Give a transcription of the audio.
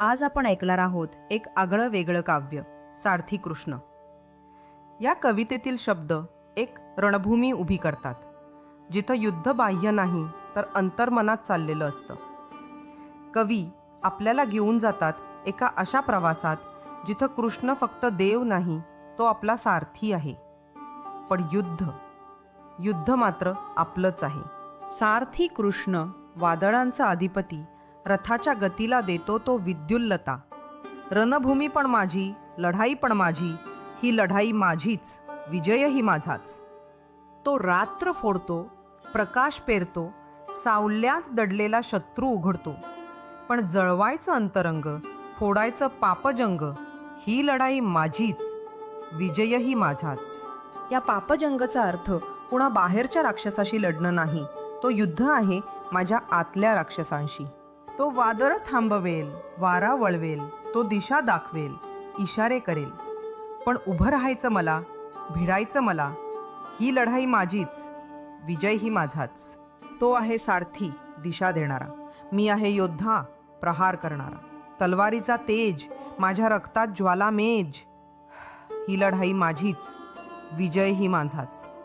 आज आपण ऐकणार आहोत एक आगळं वेगळं काव्य सारथी कृष्ण. या कवितेतील शब्द एक रणभूमी उभी करतात. जिथं युद्ध बाह्य नाही तर अंतर्मनात चाललेलं असतं. कवी आपल्याला घेऊन जातात एका अशा प्रवासात जिथं कृष्ण फक्त देव नाही तो आपला सारथी आहे. पण युद्ध युद्ध मात्र आपलंच आहे. सारथी कृष्ण वादळांचा अधिपती रथाच्या गतीला देतो तो विद्युल्लता. रणभूमी पण माझी लढाई पण माझी ही लढाई माझीच विजयही माझाच. तो रात्र फोडतो प्रकाश पेरतो सावल्यात दडलेला शत्रू उघडतो. पण जळवायचं अंतरंग फोडायचं पापजंग ही लढाई माझीच विजयही माझाच. या पापजंगचा अर्थ कुणा बाहेरच्या राक्षसाशी लढणं नाही. तो युद्ध आहे माझ्या आतल्या राक्षसांशी. तो वादळ थांबवेल वारा वळवेल तो दिशा दाखवेल इशारे करेल. पण उभं राहायचं मला भिडायचं मला ही लढाई माझीच विजय ही माझाच. तो आहे सारथी दिशा देणारा. मी आहे योद्धा प्रहार करणारा. तलवारीचा तेज माझ्या रक्तात ज्वाला मेज. ही लढाई माझीच विजय ही माझाच.